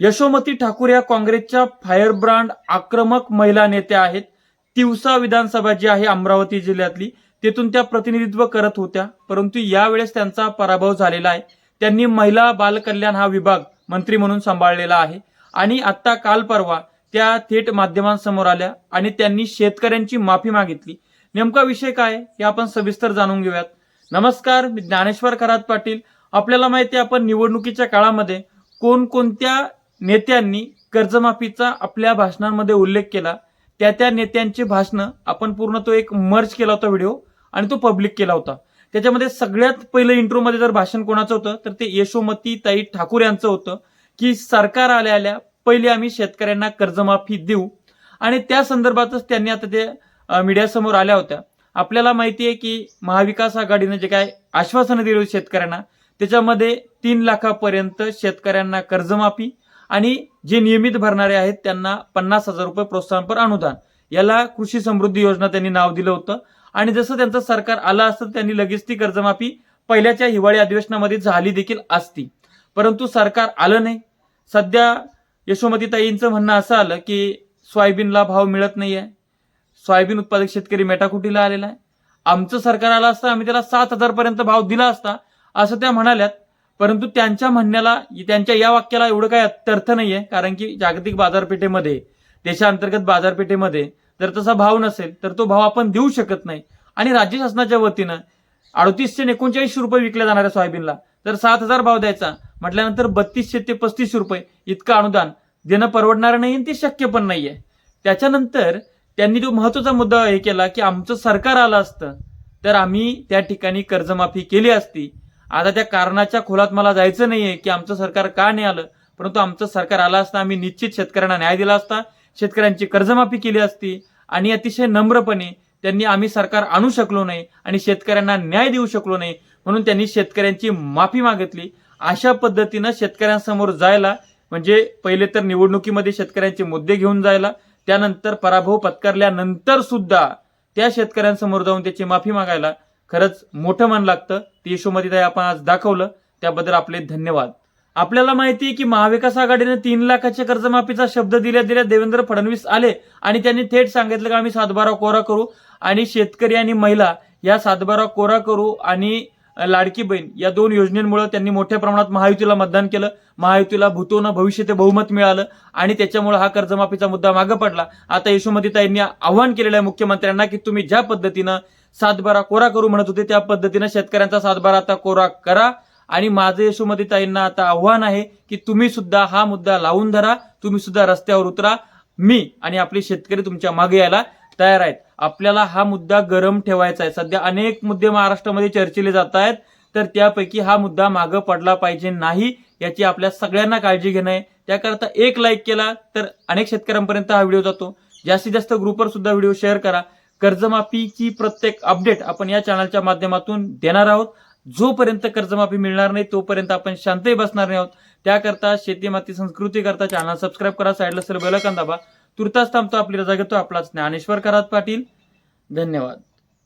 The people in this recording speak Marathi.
यशोमती ठाकूर या काँग्रेसच्या फायरब्रांड आक्रमक महिला नेत्या आहेत. तिवसा विधानसभा जी आहे अमरावती जिल्ह्यातली तेथून त्या प्रतिनिधित्व करत होत्या. परंतु यावेळेस त्यांचा पराभव झालेला आहे. त्यांनी महिला बालकल्याण हा विभाग मंत्री म्हणून सांभाळलेला आहे. आणि आता काल परवा त्या थेट माध्यमांसमोर आल्या आणि त्यांनी शेतकऱ्यांची माफी मागितली. नेमका विषय काय हे आपण सविस्तर जाणून घेऊयात. नमस्कार मी ज्ञानेश्वर खरात पाटील. आपल्याला माहिती आहे आपण निवडणुकीच्या काळामध्ये कोणकोणत्या नेत्यांनी कर्जमाफीचा आपल्या भाषणांमध्ये उल्लेख केला. त्या त्या नेत्यांची भाषणं आपण पूर्ण तो एक मर्ज केला होता व्हिडिओ आणि तो पब्लिक केला होता. त्याच्यामध्ये सगळ्यात पहिलं इंट्रोमध्ये जर भाषण कोणाचं होतं तर ते यशोमती ताई ठाकूर यांचं होतं की सरकार आल्या आल्या पहिले आम्ही शेतकऱ्यांना कर्जमाफी देऊ. आणि त्या संदर्भातच त्यांनी आता ते मीडियासमोर आल्या होत्या. आपल्याला माहिती आहे की महाविकास आघाडीनं जे काय आश्वासनं दिली होती शेतकऱ्यांना त्याच्यामध्ये तीन लाखापर्यंत शेतकऱ्यांना कर्जमाफी आणि जे नियमित भरणारे आहेत त्यांना पन्नास हजार रुपये प्रोत्साहनपर अनुदान. याला कृषी समृद्धी योजना त्यांनी नाव दिलं होतं. आणि जसं त्यांचं सरकार आलं असतं त्यांनी लगेच ती कर्जमाफी पहिल्याच्या हिवाळी अधिवेशनामध्ये झाली देखील असती. परंतु सरकार आलं नाही. सध्या यशोमतीताईंचं म्हणणं असं आलं की सोयाबीनला भाव मिळत नाही आहे सोयाबीन उत्पादक शेतकरी मेटाकुटीला आलेला आहे. आमचं सरकार आलं असतं आम्ही त्याला सात हजारपर्यंत भाव दिला असता असं त्या म्हणाल्यात. परंतु त्यांच्या म्हणण्याला त्यांच्या या वाक्याला एवढं काही अर्थ नाहीये कारण की जागतिक बाजारपेठेमध्ये देशांतर्गत बाजारपेठेमध्ये जर तसा भाव नसेल तर तो भाव आपण देऊ शकत नाही. आणि राज्य शासनाच्या वतीनं अडतीसशे एकोणचाळीस रुपये विकल्या जाणाऱ्या सोयाबीनला तर सात हजार भाव द्यायचा म्हटल्यानंतर बत्तीसशे ते पस्तीस रुपये इतकं अनुदान देणं परवडणारं नाही ते शक्य पण नाहीये. त्याच्यानंतर त्यांनी जो महत्त्वाचा मुद्दा हे केला की आमचं सरकार आलं असतं तर आम्ही त्या ठिकाणी कर्जमाफी केली असती. आता त्या कारणाच्या खोलात मला जायचं नाहीये की आमचं सरकार का नाही आलं. परंतु आमचं सरकार आलं असता आम्ही निश्चित शेतकऱ्यांना न्याय दिला असता शेतकऱ्यांची कर्जमाफी केली असती आणि अतिशय नम्रपणे त्यांनी आम्ही सरकार आणू शकलो नाही आणि शेतकऱ्यांना न्याय देऊ शकलो नाही म्हणून त्यांनी शेतकऱ्यांची माफी मागितली. अशा पद्धतीनं शेतकऱ्यांसमोर जायला म्हणजे पहिले तर निवडणुकीमध्ये शेतकऱ्यांचे मुद्दे घेऊन जायला त्यानंतर पराभव पत्करल्यानंतर सुद्धा त्या शेतकऱ्यांसमोर जाऊन त्याची माफी मागायला खरंच मोठं मन लागतं. ती यशोमतीताई आपण आज दाखवलं. त्याबद्दल आपले धन्यवाद. आपल्याला माहिती आहे की महाविकास आघाडीने तीन लाखाच्या कर्जमाफीचा शब्द दिल्या दिल्या देवेंद्र फडणवीस आले आणि त्यांनी थेट सांगितलं की आम्ही सातबारा कोरा करू आणि शेतकरी आणि महिला या सातबारा कोरा करू आणि लाडकी बहीण या दोन योजनेमुळे त्यांनी मोठ्या प्रमाणात महायुतीला मतदान केलं. महायुतीला भूतोनं भविष्य ते बहुमत मिळालं आणि त्याच्यामुळे हा कर्जमाफीचा मुद्दा मागं पडला. आता यशोमतीताईंनी आव्हान केलेलं आहे मुख्यमंत्र्यांना की तुम्ही ज्या पद्धतीनं सातबारा कोरा करू म्हणत होते. त्या पद्धतीनं शेतकऱ्यांचा सातबारा आता कोरा करा. आणि माझं यशोमतीताईंना आता आव्हान आहे की तुम्ही सुद्धा हा मुद्दा लावून धरा. तुम्ही सुद्धा रस्त्यावर उतरा. मी आणि आपले शेतकरी तुमच्या मागे यायला तयार आहेत. आपल्याला हा मुद्दा गरम ठेवायचा आहे. सध्या अनेक मुद्दे महाराष्ट्रामध्ये चर्चेले जात आहेत तर त्यापैकी हा मुद्दा मागं पडला पाहिजे नाही याची आपल्या सगळ्यांना काळजी घेणं आहे. त्याकरता एक लाईक केला तर अनेक शेतकऱ्यांपर्यंत हा व्हिडिओ जातो. जास्तीत जास्त ग्रुपवर सुद्धा व्हिडिओ शेअर करा. कर्जमाफीची प्रत्येक अपडेट आपण या चॅनलच्या माध्यमातून देणार आहोत. जोपर्यंत कर्जमाफी मिळणार नाही तोपर्यंत आपण शांतही बसणार नाही आहोत. त्याकरता शेती माती संस्कृती करता चॅनल सबस्क्राईब करा साईडला सर बेलकन दाबा. तुर्तास थांबतो आपली रजा घेतो. आपला ज्ञानेश्वर करात पाटील. धन्यवाद.